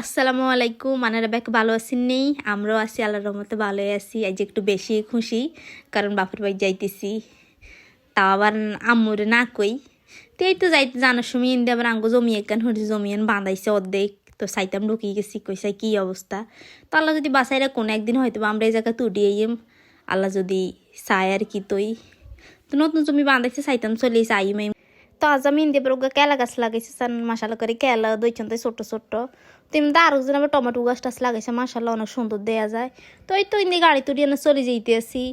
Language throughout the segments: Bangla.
আসসালামু আলাইকুম আনারা ব্যাক ভালো আছেন নেই আমরাও আছি, আল্লাহর রহমতে ভালোই আছি। আজ একটু বেশি খুশি, কারণ বাপের বাড়ি যাইতেছি। তাও আবার আম্মুরে না কই। তো এই তো যাইতে, জানার সময় ইন্দে আবার আঙ্গো জমি একান হচ্ছে জমিয়ান বাঁধাইছে অর্ধেক। তো সাইতাম ঢুকিয়ে গেছি কইসাই কী অবস্থা। তো আল্লাহ যদি বাসাইরা কোনো একদিন হয়তো আমরা এই জায়গা তুডিয়ে আল্লাহ যদি চায় আর কি তৈ তো নতুন জমি বাঁধাইছে, সাইতাম চলে আই মাই তো আজ আমি ইন্দিয়া পরে কেলা গাছ লাগাইছে সান করে কেলা দইছেন তো ছোট ছোট। তো এমনি আরেকজন আবার টমেটো গাছ টাছ লাগাইছে মাসাল্লাহ অনেক সুন্দর দেয়া যায়। তো এই তো ইন্দি গাড়ি তুড়ি এনে চলে যেতে আসি।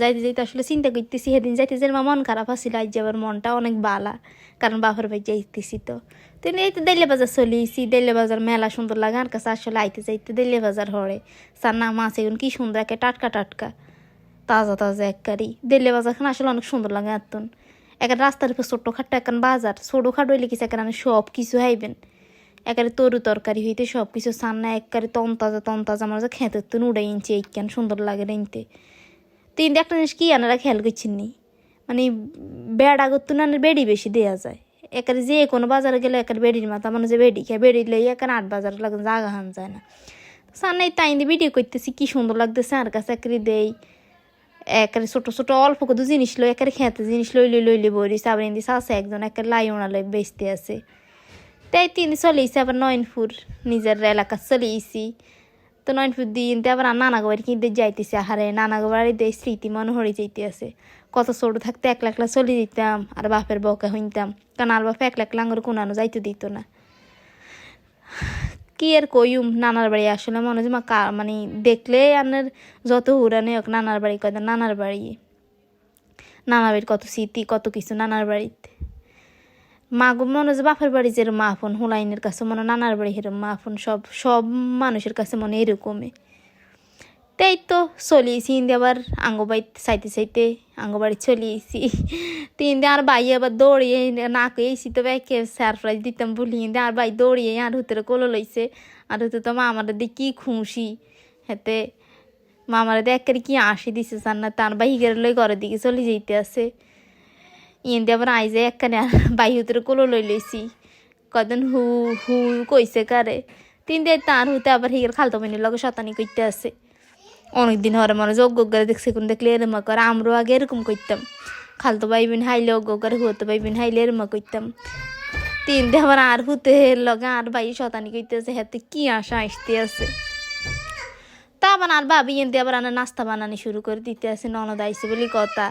যাইতে যাইতে আসলে চিন্তা করতেছি, সেদিন যাইতে যে আমার মন খারাপ আসছিল আজ যাবার মনটা অনেক বালা, কারণ বাপের ভাই যাইতেছি তো। তো এই তো দেলে বাজার চলেছি দেলে বাজার মেলা সুন্দর লাগে, আর কাছে আসলে আইতে যাইতে দেলে বাজার হরে। সার না মাছ এগুলো কি সুন্দর, একে টাটকা টাটকা, তাজা তাজা এককারি দেলে বাজারখানে আসলে অনেক সুন্দর লাগে এতন এখানে রাস্তার উপর ছোট্ট খাট্ট এখন বাজার, ছোটো খাটো হইলে কিছু এখানে সব কিছু হাইবেন একারে তরু তরকারি হইতে সব কিছু সান্না একবারে তন তাজা আমার খেতে তো উড়ে ইনছে এইখান সুন্দর লাগে রেনতে তো ইন্দে একটা জিনিস কি আনারা খেয়াল করছেন নি? মানে বেড় আগত তো না বেড়ি বেশি দেওয়া যায়। একারে যে কোনো বাজারে গেলে একারে বেড়ির মাথা মানে যে বেড়ি খায়, বেড়ি লই এখানে আট বাজার লাগে জাগা হান যায় না। সান্নাই তাই ভিডিও করতেছি, কি সুন্দর লাগতেছে, আর কাছে একরি দেই। একেবারে ছোটো ছোটো অল্প কত জিনিস লই একেবারে খেতে জিনিস লই লই লইলে বইরিস আবার এমনি আছে একজন একেবারে লাই ওনালে বেচতে আছে। তাই তিন চলেছি আবার নয়নপুর নিজের এলাকা চলেছি তো নয়নপুর দিয়ে আবার নানা বাড়ি কিনতে যাইতেছে, আহারে নানা বাড়িতে স্মৃতি মনে হরে যাইতে আছে। কত ছোট থাকতে একলা একলা চলে যেতাম, আর বাপের বকা হইতাম কারণ আর বাপ একলা একলা আঙুর কোনানো যাইতে দিত না। কি আর কইম নানার বাড়ি? আসলে মনে হচ্ছে মানে দেখলে আপনার যত হুরানে হোক নানার বাড়ি কয়দা নানার বাড়ি। নানা বাড়ির কত স্মৃতি, কত কিছু নানার বাড়িতে। মা গো মনে হচ্ছে যে বাপের বাড়ি যেরকম মা আপন হুলাইনের কাছে মনে নানার বাড়ি হেরম মাহফোন সব সব মানুষের কাছে মনে এরকমই। তাই তো চলিয়েছি ইন্দি আবার আঙ্গবাড়ি চাইতে চাইতে আঙ্গবাড়ি চলিয়েছি তো ইন্দি আর বাই আবার দৌড়িয়ে না কইছি তো ব্যাকে সারপ্রাইজ দিতাম বলি ইন্দি আর ভাই দৌড়িয়ে আর হুতের কোলো লইছে আর হুতে তো মামার দিয়ে কি খুশি হেতে মামারা দিয়ে একেবারে কি আসি দিছে জান না তার ভাই হিগের লই ঘরের দিকে চলে যেতে আছে ইন্দি আবার আইজে একখানে আর বাই হুতের কোলো লই লইছি কদিন হু হু কইছে কারে তিন দিয়ে তার হুতে আবার হিগের খালতো মিনির লগে শতানি করতে আছে অনেকদিন হরে মনে যোগ্য করে দেখছে কোন দেখলে এরম করে, আমরাও আগে এরকম করতাম। খালতো ভাই বোন হাইলে অজ্ঞ করে হুতো ভাই বোন হাইলে এরম করতাম। তিন আবার আর হুতে লগে আর ভাই শতানি করতেছে হাতে কি আশা আসতে আছে। তা আবার আর ভাবি এনতে আবার আনা নাস্তা বানানি শুরু করে দিতে আছে, ননদ আইসে বলি কথা।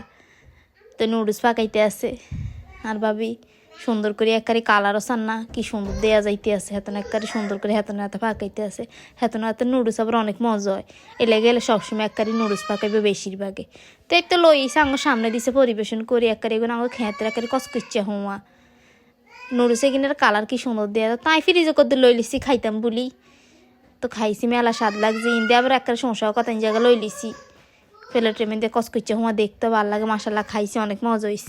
তো নুডলস পাকাইতে আছে। আর ভাবি সুন্দর করে একবারে কালারও সান না কি সুন্দর দেয়া যাইতে আছে, হেতন একবারে সুন্দর করে হেতন হাতে পাকাইতে আছে, হেতন হাতে নুডলস আবার অনেক মজা হয়। এলে গেলে সবসময় একবারে নুডলস পাকাইবে বেশিরভাগে। তো তো লই সাঙ্গ সামনে দিছে পরিবেশন করি একবারে এগুলো আমার খেতে একবারে কস করছে হুয়া। নুডলস এখানের কালার কি সুন্দর দেয়া তাই ফ্রিজে করতে লই লিছি, খাইতাম বলি। তো খাইছি, মেলা স্বাদ লাগছে, ইন্দে আবার একবারে সমস্যা কথা জায়গা লই প্লেটের মধ্যে কস করছে হুয়া দেখতে ভালো লাগে মাসাল্লাহ খাইছি, অনেক মজা হয়েছে